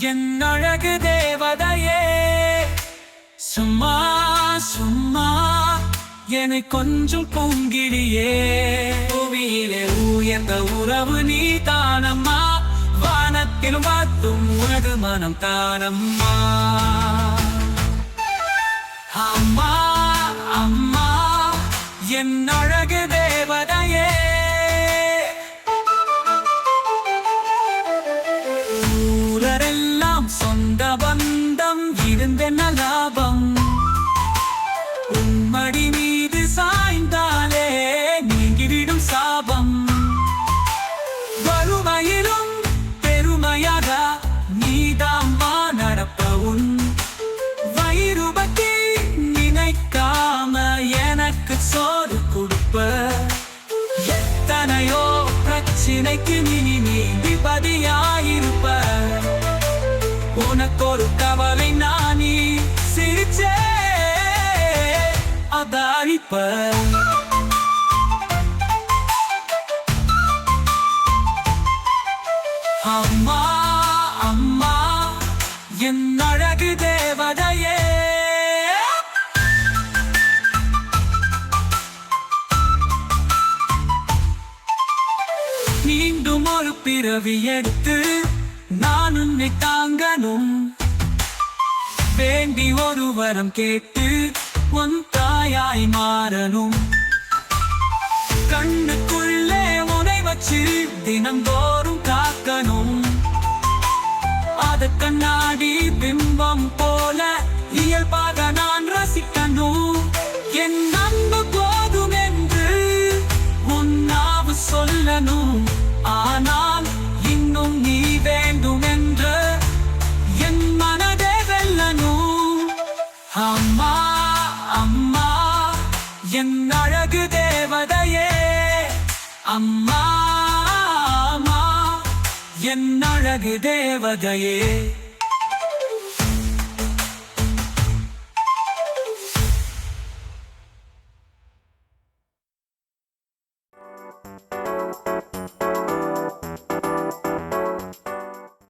என் அழகு தேவதையே. சும்மா சும்மா என்னை கொஞ்சம் பொங்கிடியே. புவியிலே உயர்ந்த உறவு நீ தானம்மா வானத்திலும் பார்த்தும் உனது மனம் தானம்மா. அம்மா அம்மா என் அழகு சினைக்கு நீ நீதிபதியாயிருப்ப உனக்கொரு கவலை நானி சிரிச்சே அதாரிப்ப. அம்மா அம்மா என்ன ஒரு பிறவி எடுத்து நான் உன்னை தாங்கணும். வேண்டி ஒரு வரம் கேட்டு உன் தாயாய் மாறணும். கண்ணுக்குள்ளே உனை வச்சு தினந்தோறும் காக்கணும். அத கண்ணாடி அம்மா அம்மா என் அழகு தேவதையே. அம்மா அம்மா என் அழகு தேவதையே.